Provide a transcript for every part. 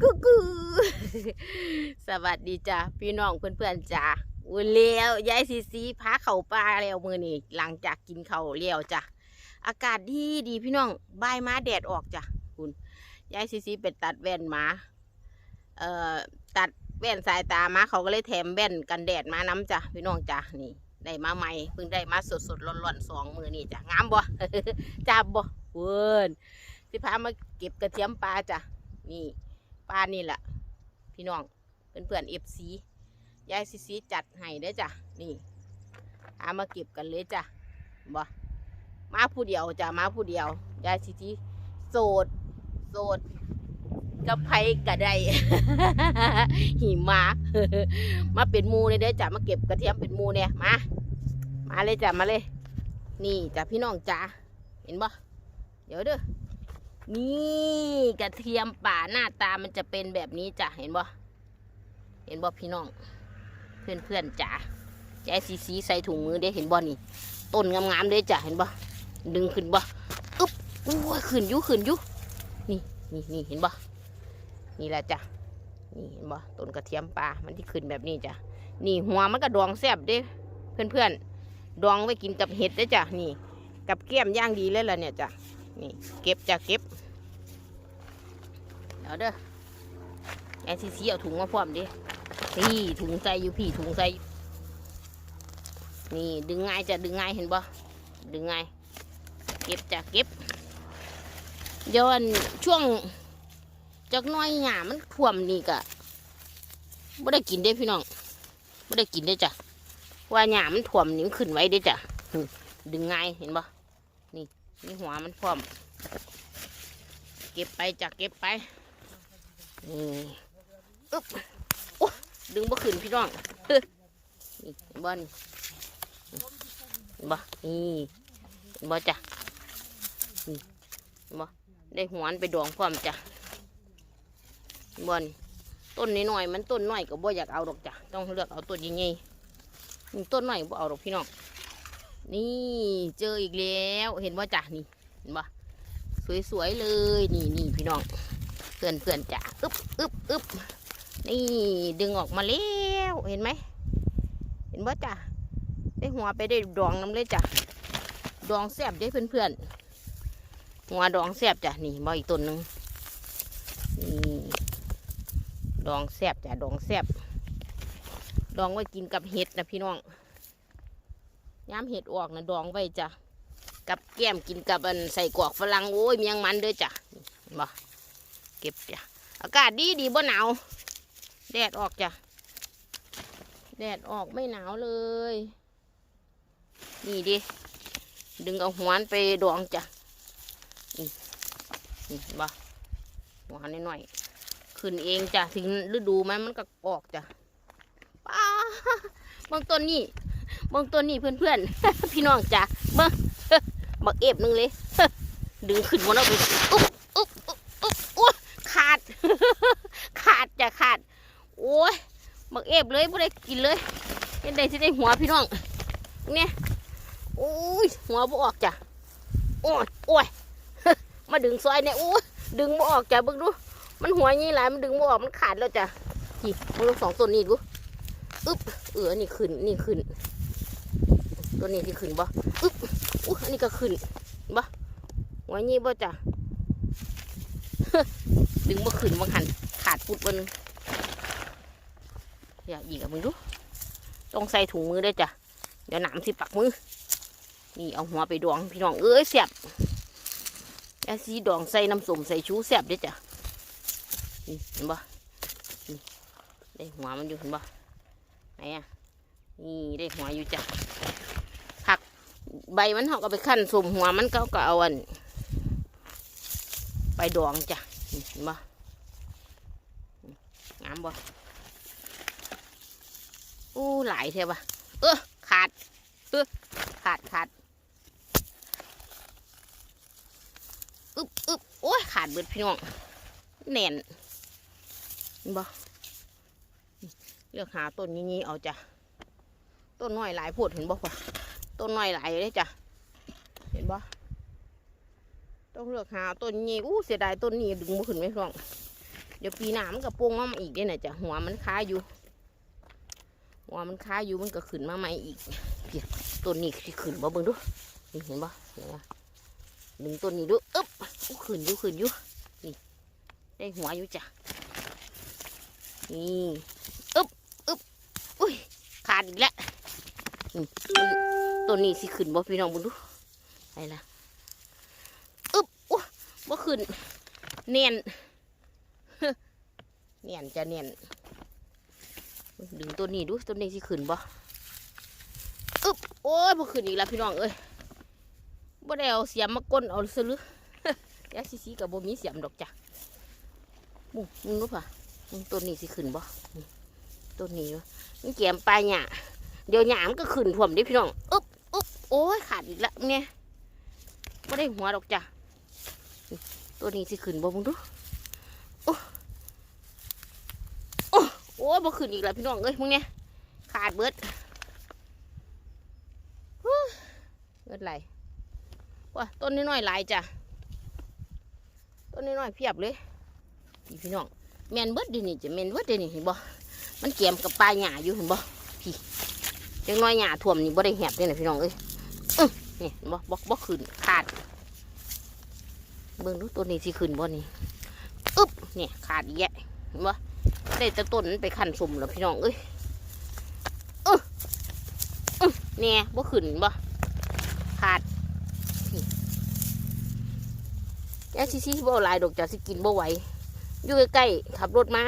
กูกูสวัสดีจ้ะพี่น้องเพื่อนๆจ้ะอุ้ยเลี้ยวยายซีซีพาเข่าปลาแล้วมือนี่หลังจากกินเข่าเลี้ยวจ้ะอากาศดีดีพี่น้องบายมาแดดออกจ้ะคุณยายซีซีเป็นตัดแว่นมาเอ่อตัดแว่นสายตามาเขาก็เลยแถมแว่นกันแดดมาน้ำจ้ะพี่น้องจ้ะนี่ได้มาใหม่เพิ่งได้มาสดสดๆร้อนๆสองมือนี่จ้ะงามบ่จับบ่เวิร์นสิพามาเก็บกระเทียมปลาจ้ะ นี่ปลานี่แหละพี่น้องเพื่อนเพื่อนเอฟซียายซีซีจัดให้เด้จ้ะนี่พามาเก็บกันเลยจ้ะบ่มาผู้เดียวจ้ะมาผู้เดียวยายซีซีโสดโสดกับไผกระไดหิมามาเป็นมูเลยเด้จ้ะมาเก็บกระเทียมเป็นมูเนี่ยมามาเลยจ้ะมาเลย นี่จ้ะพี่น้องจ้าเห็นบ่เดี๋ยวเด้อ นี่กระเทียมป่าหน้าตามันจะเป็นแบบนี้จ้ะ เห็นบ่เห็นบ่พี่น้อง เพื่อนเพื่อนจ้าใจสีสีใส่ถุงมือได้เห็นบ่นี่ ต้นงามๆเลยจ้ะ เห็นบ่ดึงขึ้นบ่อึ๊บโอ้ยขึ้นยุขึ้นยุนี่นี่นี่เห็นบ่นี่แหละจ้ะนี่เห็นบ่ต้นกระเทียมป่ามันที่ขึ้นแบบนี้จ้ะนี่หัวมันก็ดองแซ่บเด้เพื่อนเพื่อนดองไว้กินกับเห็ดได้จ้ะนี่ กับเกี๊ยมย่างดีเลยล่ะเนี่ยจ้ะ นี่เก็บจะเก็บเดี๋ยวเด้อแอนซีซีเอาถุงมาพร้อมดินี่ถุงใส่อยู่พี่ถุงใส่นี่ดึงง่ายจะดึงง่ายเห็นบ่ดึงง่ายเก็บจะเก็บยวอันช่วงจากน้อยหยามันท่วมนี่กะไม่ได้กินได้พี่น้องไม่ได้กินได้จ้ะว่าหยามันถ่วมนิ้วขึ้นไว้เด้จ้ะดึงง่ายเห็นบ่นี่ นี่หัวมันพร้อม เก็บไปจ้ะเก็บไปนี่อึ๊บโอ้ดึงบ่ขึ้นพี่น้องนี่เห็นบ่นี่เห็นบ่นี่เห็นบ่จ้ะนี่เห็นบ่ได้หัวนไปดองพร้อมจ้ะเห็นบ่นี่ต้นน้อยมันต้นหน้อยก็บ่อยากเอาดอกจ้ะต้องเลือกเอาต้นใหญ่ๆต้นหน่อยบ่เอาหรอกพี่น้อง นี่เจออีกแล้วเห็นว่าจ้ะนี่เห็นบ่สวยๆเลยนี่นี่พี่น้องเพื่อนเพื่อนจ้ะอึบอึบอึบนี่ดึงออกมาแล้วเห็นไหมเห็นว่าจ้ะได้หัวไปได้ดองน้ำเลยจ้ะดองแซบได้เพื่อนเพื่อนหัวดองแซบจ้ะนี่บ่อีกต้นหนึ่งนี่ดองแซบจ้ะดองแซบดองไว้กินกับเห็ดนะพี่น้อง ย้ำเห็ดออกนะดองไว้จ้ะกับแก้มกินกับอันใส่กรอกฝรั่งโอ้ยเมียงมันเด้อจ้ะนี่เห็นบ่เก็บจ้ะอากาศดีดีบ่หนาวแดดออกจ้ะแดดออกไม่หนาวเลย นี่ดิดึงเอาหัวนไปดองจ้ะนี่นี่บ่หัวหน่อยๆขึ้นเองจ้ะถึงฤดูมันมันก็ออกจ้ะป้าบางต้นนี่ เบางต้นนี่เพื่อนๆ พี่น้องจ้ะเบิ่งบักเอฟหนึงเลย ดึงขึ้นมาแล้วไปอุ๊บอุ๊บอุ๊บอุ๊บอุ๊บขาด ขาดจ้ะขาด โอ้ยบักเอฟเลยไม่ได้กินเลยเห็นได้ที่ได้หัวพี่น้องเนี่ยโอ้ยหัวบ่ออกจ้ะโอ้ยโอ้ยมาดึงซอยเนี่ยโอ้ยดึงบ่ออกจ้ะเบิ่งดู มันหัวยี่หลายมันดึงบ่ออกมันขาดแล้วจ้ะนี่มันลงสองต้นนี่ดูอึ๊บเอออันนี่ขึ้นนี่ขึ้น ตัวนี้ที่ขึ้นบ่อึ๊บอุ๊อันนี้ก็ขึ้นบ่หัวนี้บ่จ้ะดึงบ่ขึ้นบ่หันขาดปุดบนงอย่าอีกมึงดูต้องใส่ถุงมือด้วยจ้ะเดี๋ยวหนามสิปักมือ นี่เอาหัวไปดองพี่น้องเอ้ยแซ่บแอาซีดองใส่น้ำส้มใส่ชูแซ่บด้วยจ้ะนี่เห็นบ่นี่ได้หัวมันอยู่เห็นบ่ไหนอะนี่ได้หัวอยู่จ้ะ ใบมันเขาก็ไปขั้นสุ่มหัวมันก็ก็เอาอัน ไปดองจ้ะเห็นบ่งามบ่อู้หลายเท่ะเออขาดเออขาดขาดอึบอึบโอ้ยขาดเบิดพี่น้องแน่นบ่เลือกหาต้นนี้เอาจ้ะ ต้นน้อยหลายโพดเห็นบ่ปะ ต้นน้อยหลายเลยจ้ะ เห็นบ่ต้องเลือกหาต้นนี้อู้เสียดายต้นนี้ดึงมาขึ้นไม่ร่อง เดี๋ยวปีหน้ามันก็โป่งมาใหม่อีกเด้น่ะจ้ะหัวมันค้าอยู่ หัวมันค้าอยู่มันก็ขึ้นมาใหม่อีกเปียต้นนี้สิขึ้นบ่เบิ่งดูนี่เห็นบ่เห็นบ่ดึงต้นนี้ดูอึ๊บโอ้ขึ้นอยู่ขึ้นอยู่นี่ได้หัวอยู่จ้ะนี่อึ๊บอึ๊บอุ้ยขาดอีกแล้วนี่ ต้นนี้สิขึ้นบ่พี่น้องบิ่งดูไปละอึ๊บโอ้บ่ขึ้นเนียนเนียนจะเนียนดึงตัวนี้ดูตัวนี้สิขึ้นบ่อึ๊บโอ้ยบ่ขึ้นอีกแล้วพี่น้องเอ้ยบ่ได้เอาเสียมมาก้นเอาซะหรือยาซีซีกับบ่มีเสียมดอกจ้ะมึงมึงรู้ป่ะมึงตัวนี้สิขึ้นบ่ตัวนี้วะมันแกมปลายหญ้าเดี๋ยวหญ้ามก็ขึ้นท่วมดิพี่น้องอึ๊บอึ๊บ โอ้ยขาดอีกแล้วเนี่ยบ่ได้หัวดอกจ้ะ ตัวนี้สิขึ้นบ่มึงดูโอ้โอ้โอ้บ่ขึ้นอีกแล้วพี่น้องเอ้ยมึงเนี่ยขาดเบิดเบิดไหลว้าต้นน้อยๆหลายจ้ะ ต้นน้อยๆเพียบเลยนี่พี่น้องแมนเบิดเดินี่จะแมนเบิดเดินี่เห็นบ่ มันเกี่ยมกับปลายหญ้าอยู่เห็นบ่พี่จังน้อยหญ้าท่วมนี่บ่ได้แหบเลยนะพี่น้องเอ้ย นี่เห็นบ่บ่บ่ขึ้นขาด เบิ่งดูต้นนี้สิขึ้นบ่นี่อึ๊บเนี่ยขาดแยะเห็นบ่ได้แต่ต้นมันไปขันสมแล้วพี่น้องเอ้ยอื้ออื้อเนี่ยบ่ขึ้นบ่ขาดยาซีซีบ่ลายดอกจ้ะสิกินบ่ไหวอยู่ใกล้ๆขับรถมา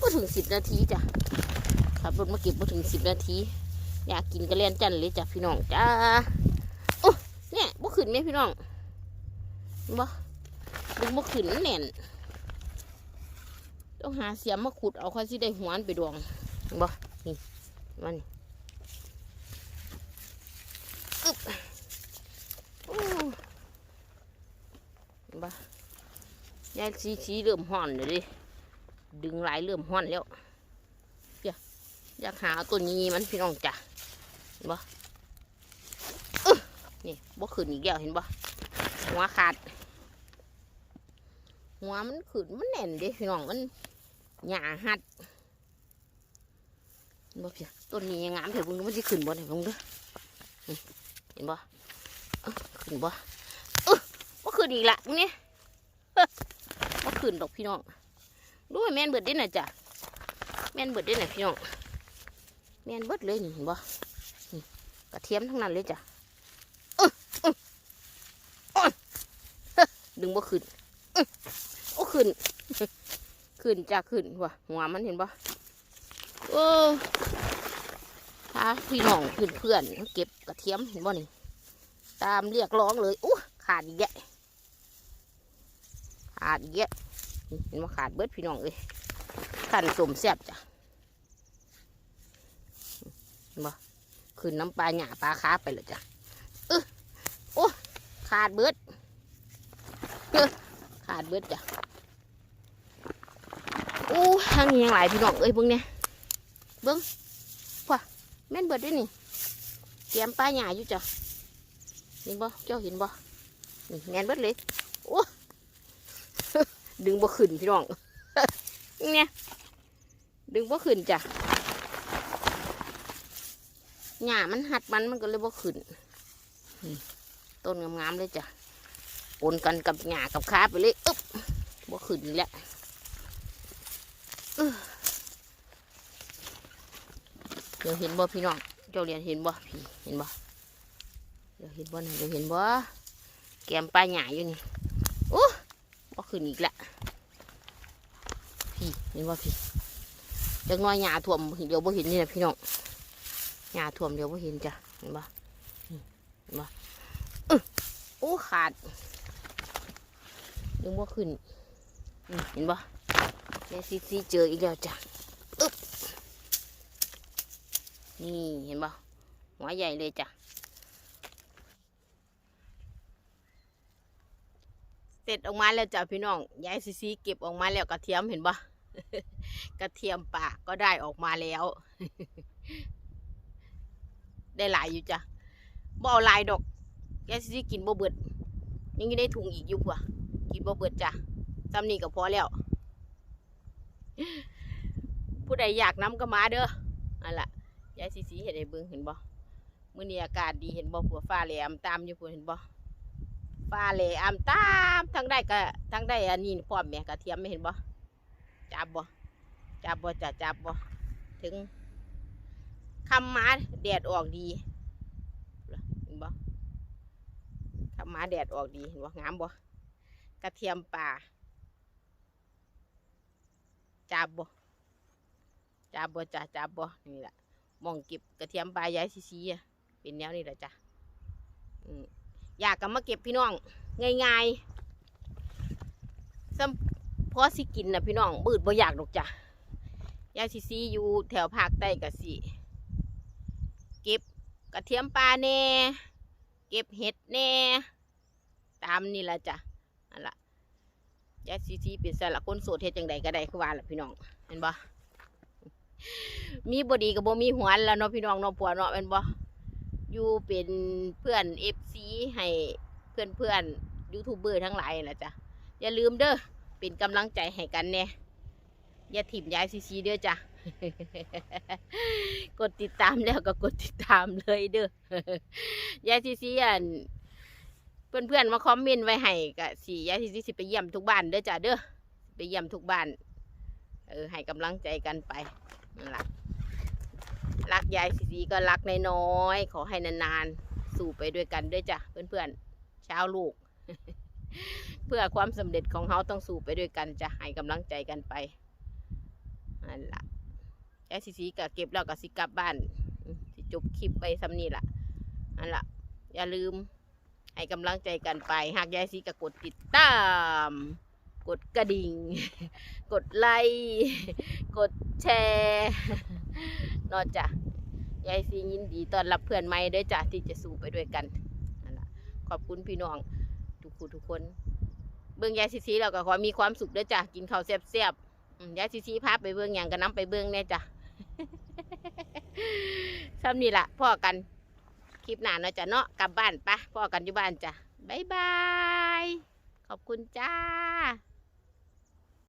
บ่ถึงสิบนาทีจ้ะขับรถมาเก็บบ่ถึงสิบนาที อยากกินก็เล่นจันเลยจ้ะพี่น้องจ้าโอ้เนี่ยบ่ขึ้นไหมพี่น้องบ่ดึงบ่ขึ้นแน่น ต้องหาเสียมมาขุดเอาค่อยสิได้หวนไปดวงเห็นบ่นี่มันอึ๊บโอ้บ้ายายชีชีเริ่มห่อนเลยดิดึงหลายเริ่มห่อนแล้วอยากหาตัวนี้มันพี่น้องจ้ะ นบ่อึ๊ะนี่บ่ขึ้นอีกแล้วเห็นบ่หัวขาด หัวมันขึ้นมันแน่นเดิพี่น้องมันหยาหัดเห็นบ่พี่ต้นนี้ยังงามเถอะเบิ่งมันสิขึ้นบ่เนี่ยเบิ่งเด้อเห็นบ่ขึ้นบ่บ่ขึ้นอีกละนี่มาขึ้นดอกพี่น้องดูให้แม่นเบิดได้น่ะจ้ะแม่นเบิดได้น่ะพี่น้องแม่นเบิดเลยนี่เห็นบ่ กระเทียมทั้งนั้นเลยจ้ะดึงบ่ขึ้นโอ้ขึ้น ขึ้นจ้ะขึ้นว่ะหัวมันเห็นบ่โอ้ถ้าพี่น้องเพื่อนเพื่อนๆเก็บกระเทียมเห็นบ่นี่ ตามเรียกร้องเลยอู้ขาดอีกแยะขาดอีกเยะเห็นว่าขาดเบิดพี่น้องเลยขันสมแซ่บจ้ะเห็นบ่ ขึ้นน้ำปลาหยาปลาค้าไปเลยจ้ะเออโอ้ขาดเบิดเออขาดเบิดจ้ะโอ้ทางนี้ยังหลายพี่น้องเอ้ยเบิ้งเนี่ยเบิ้งว่ะแม่นเบิดด้วยนี่เตรียมปลาหยาอยู่จ้ะเห็นบ่เจ้าเห็นบ่นี่แม่นเบิดเลยโอ้ดึงบ่ขึ้นพี่น้องเนี่ยดึงบ่ขึ้นจ้ะ หญ้ามันหัดมันมันก็เลยบ่ขึ้นต้นงามๆเลยจ้ะปนกันกับหญ้ากับขาไปเลยอึ๊บบ่ขึ้นอีกแล้วเดี๋ยวเห็นบ่พี่น้อง เจ้าเรียนเห็นบ่พี่เห็นบ่เดี๋ยวเห็นบ่นะเดี๋ยวเห็นบ่แกมปลาหญ้าอยู่นี่โอ้บ่ขึ้นอีกละพี่เห็นว่พี่จักหน้อยหญ้าท่วมเดี๋ยวบ่เห็นนี่นะพี่น้อง หญ้าท่วมเดี๋ยวบ่เห็นจ้ะเห็นบ่เห็นบ่อึ๊ะโอ้ขาดยังบ่ขึ้นเห็นบ่แม่ซีซีเจออีกแล้วจ้ะอึ๊บนี่เห็นบ่หัวใหญ่เลยจ้ะเสร็จออกมาแล้วจ้ะพี่น้องยายซีซีเก็บออกมาแล้วกระเทียมเห็นปะกระเทียมป่าก็ได้ออกมาแล้ว ได้หลายอยู่จ้ะบ่เอาลายดอกยายซีซีกินบ่เบิด ยังยู่ได้ถุงอีกอยู่กว่ากินบ่เบิดจ้ะซ้ำนี่ก็พอแล้ว ผู้ใดอยากน้ำก็มาเด้ออันล่ะยายสีสีเห็นไอ้เบิ้งเห็นบ่มื้อนี้อากาศดีเห็นบ่ผัวฟ้าแหลมตามอยู่พุ่นเห็นบ่ฟ้าแหลมตามทั้งได้ก็ทั้งได้อันนี้พร้อมแม่กระเทียมไม่เห็นบ่จับบ่จับบ่จะจับบ่ถึง คำมาแดดออกดีเห็นบ่คำมาแดดออกดีเห็นบ่งามบ่กระเทียมป่าจับบ่จับบ่จ้ะจับบ่นี่แหละมองเก็บกระเทียมป่ายายซีๆอะเป็นแนวนี้แหละจ้ะอืมอยากก็มาเก็บพี่น้อง ง่ายๆซ้ำพอสิกินนะพี่น้องบืดบ่อยากดอกจ้ะยายซีซีอยู่แถวภาคใต้กะสิ กระเทียมปลาแน่ เก็บเห็ดแน่ ตามนี่ละจ้ะนั่นละยายซีซีเป็นสละคนโสดเฮ็ดจังใดก็ได้คือว่าละพี่น้องเห็นบ่มีบดีกับบ่มีหัวแล้วเนาะพี่น้องเนาะผัวเนาะเป็นบ่อยู่เป็นเพื่อนเอฟซีให้เพื่อนเพื่อนยูทูบเบอร์ทั้งหลายนะจ้ะอย่าลืมเด้อเป็นกำลังใจให้กันแน่อย่าถิ่มยายซีซีเด้อจ้ะ กดติดตามแล้วก็กดติดตามเลยเด้อยายซีซีอันเพื่อนเพื่อนๆมาคอมเมนต์ไว้ให้ก็สิยายซีซีสิไปเยี่ยมทุกบ้านเด้อจ้ะเด้อไปเยี่ยมทุกบ้าน เออให้กำลังใจกันไปนั่นล่ะรักยายซีซีก็รักนน้อยๆขอให้นานๆสู่ไปด้วยกันเด้วยจ้ะเพื่อนๆชาวลูก เพื่อความสำเร็จของเขาต้องสู่ไปด้วยกันจะให้กำลังใจกันไปนั่นล่ะ ยายสีสีก็เก็บแล้วก็สิกลับบ้านสิจบคลิปไปซ้ำนี่ล่ะนั่นล่ะอย่าลืมให้กำลังใจกันไป หากยายสีก็กดติดตาม กดกระดิ่ง กดไลค์กดแชร์นอกจากยายสียินดีตอนรับเพื่อนใหม่ด้วยจ้ะที่จะสู้ไปด้วยกันนั่นล่ะขอบคุณพี่น้องทุกคนทุกคน เบิ่งยายสีสีเราก็ขอมีความสุขด้อจ้ะกินข้าวแซ่บๆยายซีซีพาไปเบิ่งอย่างก็น้ำไปเบิ่งแน่จ้ะ ซ้ำนี่ละพ่อกันคลิปหน้าเนาะจ้ะเนาะกลับบ้านปะพ่อกันอยู่บ้านจ้ะบ๊ายบาย ขอบคุณจ้า